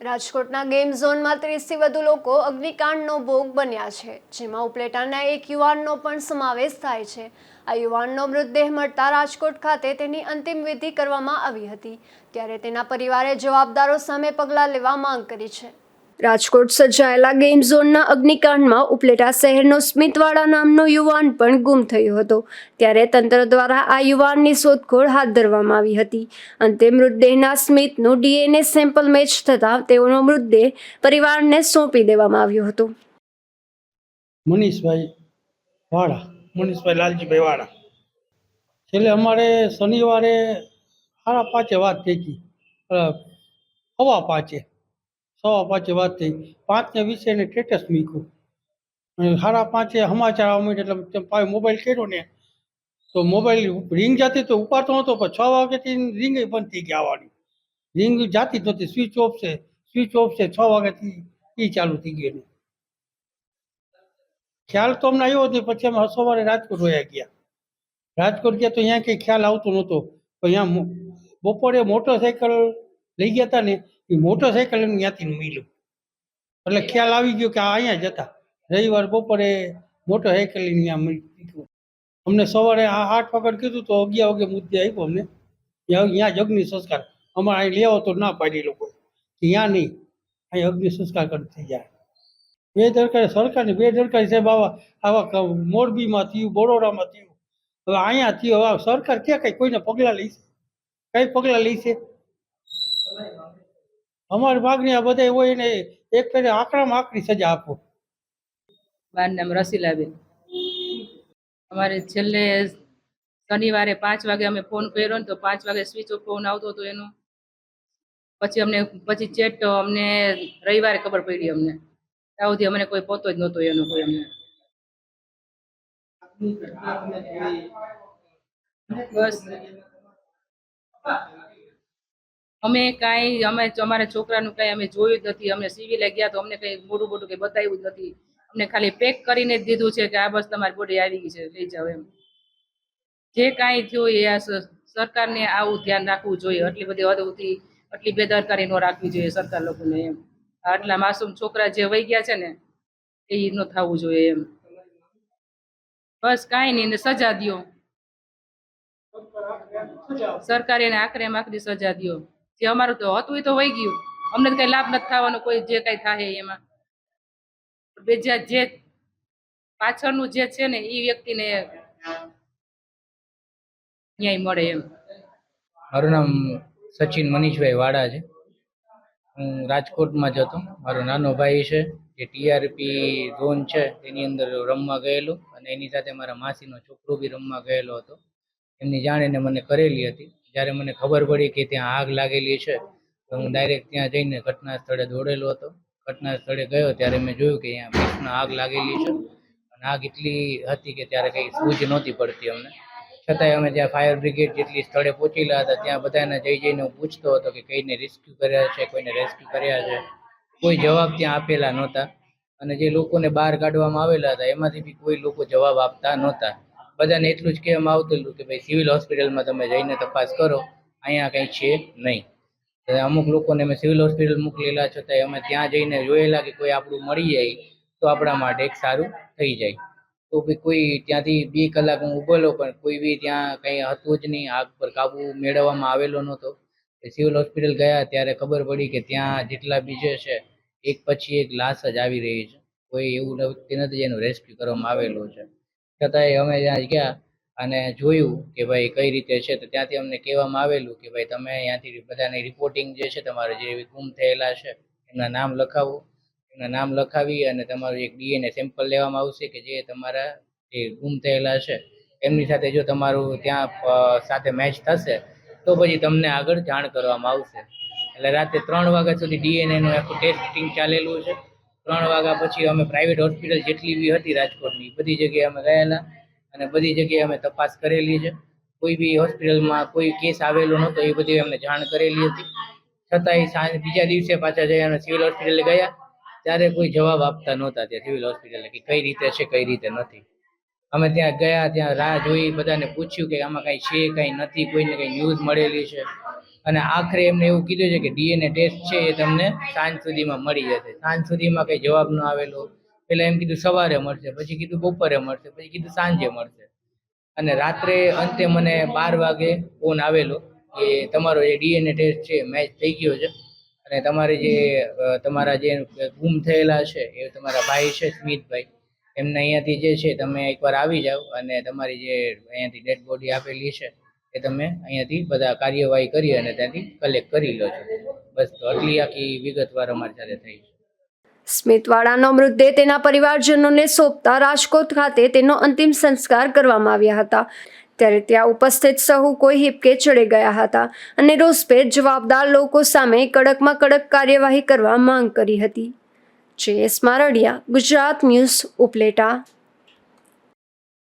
રાજકોટના ગેમ ઝોનમાં ત્રીસથી વધુ લોકો અગ્નિકાંડનો ભોગ બન્યા છે, જેમાં ઉપલેટાના એક યુવાનનો પણ સમાવેશ થાય છે. આ યુવાનનો મૃતદેહ મળતા રાજકોટ ખાતે તેની અંતિમ વિધિ કરવામાં આવી હતી, ત્યારે તેના પરિવારે જવાબદારો સામે પગલાં લેવા માંગ કરી છે. રાજકોટ સર્જાયેલા ગેમ ઝોનના અગ્નિકાંડમાં ઉપલેટા શહેરનો સ્મિતવાળા નામનો યુવાન પણ ગુમ થયો હતો. ત્યારે તંત્ર દ્વારા આ યુવાનની શોધખોળ હાથ ધરવામાં આવી હતી. અંતે મૃતદેહના સ્મિતનું ડીએનએ સેમ્પલ મેચ થતાં તેઓનો મૃતદેહ પરિવારને સોંપી દેવામાં આવ્યો હતો. મનીષભાઈ વાળા. મનીષભાઈ લાલજીભાઈ વાળા. છેલ્લે અમારે શનિવારે સાડા પાંચે વાત થઈ હતી. હવા પાંચે. સવા પાંચે વાત થઈ. પાંચને વીસે એને સ્ટેટસ મૂક્યું. અને સાડા પાંચે સમાચાર આવવા માંડ્યા એટલે તેમ પાસે મોબાઈલ કર્યો ને, તો મોબાઈલ રિંગ જાતી તો ઉપાડતો નહોતો પણ છ વાગ્યાથી રિંગ બંધ થઈ ગઈ આવવાની રિંગ જાતી જ નહોતી સ્વિચ ઓફ છે સ્વિચ ઓફ છે, છ વાગ્યાથી એ ચાલુ થઈ ગયું એનું. ખ્યાલ તો અમને આવ્યો જ નહીં, પછી અમે સવારે રાજકોટ વયા ગયા. રાજકોટ ગયા તો અહીંયા કંઈ ખ્યાલ આવતો નહોતો. તો અહીંયા મો- બપોરે મોટરસાઇકલ લઈ ગયા હતા ને એ મોટરસાયકલ એમ ત્યાંથી મળ્યું એટલે ખ્યાલ આવી ગયો કે આ અહીંયા જ હતા. રવિવાર બપોરે મોટરસાયકલ અહીંયા મૂક્યું. અમને સવારે આ આઠ વાગે કીધું તો અગિયાર વાગે મુદ્દે આપ્યો અમને. ત્યાં અગ્નિ સંસ્કાર. અમારે અહીં લેવો તો ના પાડી લોકો ત્યાં નહીં. અહીં અગ્નિ સંસ્કાર કરી થઈ જાય. બે દરકારી સરકારની બે દરકારી સાહેબ આવા આવા મોરબીમાં થયું બરોડામાં થયું. હવે અહીંયા થયું હવે સરકાર ક્યાં કંઈ કોઈને પગલાં લે છે? કઈ પગલાં લે છે? અમારી માગણી આ બધા હોય ને એક ફેરે આકરામાં આકરી સજા આપો. મારું નામ રસીલાબેન. અમારે છેલ્લે શનિવારે પાંચ વાગે અમે ફોન કર્યો ને તો પાંચ વાગે સ્વિચ ઓફ ફોન આવતો હતો એનો. પછી અમને, પછી ચેટ અમને રવિવારે ખબર પડી અમને. ત્યાં સુધી અમને કોઈ પોતો જ નહોતો એનો કોઈ અમને. બસ. અમે કાંઈ, અમે અમારા છોકરાનું કાંઈ અમે જોયું જ નથી અમે સિવિલે ગયા તો અમને કંઈ મોટું મોટું કંઈ બતાવ્યું જ નથી. અમને ખાલી પેક કરીને જ દીધું છે કે આ બસ તમારી બોડી આવી ગઈ છે, લઈ જાઓ એમ. જે કાંઈ થયું એ આ સરકારને આવું ધ્યાન રાખવું જોઈએ, આટલી બધી હદ સુધી આટલી બેદરકારી ન રાખવી જોઈએ સરકાર લોકોને એમ. આટલા માસૂમ છોકરા જે વહી ગયા છે ને, એ ન થવું જોઈએ એમ. બસ કાંઈ નહીં ને સજા દ્યો. સરકારે એને આખરે માખરી સજા દ્યો. જે અમારું તો હતું, એ તો વહી ગયું. અમને તો કઈ લાભ નથી થવાનો, કોઈ જે કઈ થાય એમાં. બીજા જે પાછળનું જે છે ને એ વ્યક્તિને ન્યાય મળે એમ. મારું નામ સચિન મનીષભાઈ વાડા છે. હું રાજકોટમાં જ હતો. મારો નાનો ભાઈ છે, જે ટીઆરપી ઝોન છે તેની અંદર રમવા ગયેલો. અને એની સાથે મારા માસીનો છોકરો બી રમવા ગયેલો હતો. એમની જાણ એને મને કરેલી હતી. જ્યારે મને ખબર પડી કે ત્યાં આગ લાગેલી છે, તો હું ડાયરેક્ટ ત્યાં જઈને ઘટના સ્થળે દોડેલો હતો. ઘટના સ્થળે ગયો, ત્યારે મેં જોયું કે અહીંયા ભીષણ આગ લાગેલી છે. અને આગ એટલી હતી કે ત્યારે કંઈ સૂઝ નહોતી પડતી અમને. છતાંય અમે જ્યાં ફાયર બ્રિગેડ જેટલી સ્થળે પહોંચેલા હતા, ત્યાં બધાને જઈ જઈને હું પૂછતો હતો કે કઈને રેસ્ક્યુ કર્યા છે, કોઈને રેસ્ક્યુ કર્યા છે. કોઈ જવાબ ત્યાં આપેલા નહોતા. અને જે લોકોને બહાર કાઢવામાં આવેલા હતા, એમાંથી બી કોઈ લોકો જવાબ આપતા નહોતા. બધાને એટલું જ કહેવામાં આવતું કે ભાઈ સિવિલ હોસ્પિટલમાં તમે જઈને તપાસ કરો, અહીંયા કંઈ છે નહીં. અમુક લોકોને મેં સિવિલ હોસ્પિટલ મોકલેલા છતાંય અમે ત્યાં જઈને જોયેલા કે કોઈ આપણું મળી જાય, તો આપણા માટે એક સારું થઈ જાય. તો બી કોઈ ત્યાંથી બે કલાક હું ઊભેલો પણ કોઈ બી ત્યાં કંઈ હતું જ નહીં, આગ પર કાબુ મેળવવામાં આવેલો નહોતો. સિવિલ હોસ્પિટલ ગયા ત્યારે ખબર પડી કે ત્યાં જેટલા બીજે છે, એક પછી એક લાશ જ આવી રહી છે. કોઈ એવું નથી જેનું રેસ્ક્યુ કરવામાં આવેલું છે. છતાંય અમે ત્યાં ગયા અને જોયું કે ભાઈ કઈ રીતે છે. તો ત્યાંથી અમને કહેવામાં આવેલું કે ભાઈ તમે ત્યાંથી બધાની રિપોર્ટિંગ જે છે તમારે જે ગુમ થયેલા છે, એમના નામ લખાવો. એમના નામ લખાવી અને તમારું એક ડીએનએ સેમ્પલ લેવામાં આવશે કે જે તમારા જે ગુમ થયેલા છે. એમની સાથે જો તમારું ત્યાં સાથે મેચ થશે, તો પછી તમને આગળ જાણ કરવામાં આવશે. એટલે રાતે ત્રણ વાગ્યા સુધી ડીએનએનું આખું ટેસ્ટિંગ ચાલેલું છે. ત્રણ વાગ્યા પછી અમે પ્રાઇવેટ હોસ્પિટલ જેટલી બી હતી રાજકોટની, બધી જગ્યાએ અમે ગયેલા અને બધી જગ્યાએ અમે તપાસ કરેલી છે. કોઈ બી હોસ્પિટલમાં કોઈ કેસ આવેલો નહોતો, એ બધી અમને જાણ કરેલી હતી. છતાંય સાંજ બીજા દિવસે પાછા જઈ અને સિવિલ હોસ્પિટલે ગયા. ત્યારે કોઈ જવાબ આપતા નહોતા ત્યાં સિવિલ હોસ્પિટલે કે કઈ રીતે છે, કઈ રીતે નથી. અમે ત્યાં ગયા, ત્યાં રાહ જોઈ, બધાને પૂછ્યું કે આમાં કાંઈ છે, કાંઈ નથી, કોઈને કંઈ ન્યૂઝ મળેલી છે. અને આખરે એમને એવું કીધું છે કે ડીએનએ ટેસ્ટ છે એ તમને સાંજ સુધીમાં મળી જશે. સાંજ સુધીમાં કંઈ જવાબ ન આવેલો. પહેલાં એમ કીધું સવારે મળશે, પછી કીધું બપોરે મળશે, પછી કીધું સાંજે મળશે. અને રાત્રે અંતે મને બાર વાગે ફોન આવેલો કે તમારો જે ડીએનએ ટેસ્ટ છે મેચ થઈ ગયો છે. અને તમારે જે તમારા જે ગુમ થયેલા છે એ તમારા ભાઈ છે, સ્મિતભાઈ. એમને અહીંયાથી જે છે તમે એકવાર આવી જાઓ અને તમારી જે અહીંયાથી ડેડ બોડી આપેલી છે એ તમે અહીંયાથી બધા કાર્યવાહી કરી અને ત્યાંથી કલેક્ટ કરી લો છો. બસ, તો આટલી આખી વિગતવાર અમારી સાથે થઈ. સ્મિતવાળાનો મૃતદેહ તેના પરિવારજનોને સોંપતા રાજકોટ ખાતે તેનો અંતિમ સંસ્કાર કરવામાં આવ્યા હતા. ત્યારે ત્યાં ઉપસ્થિત સહુ કોઈ હિપકે ચડે ગયા હતા અને રોષભેર જવાબદાર લોકો સામે કડકમાં કડક કાર્યવાહી કરવા માંગ કરી હતી. જે એસ મારડિયા, ગુજરાત ન્યૂઝ ઉપલેટા.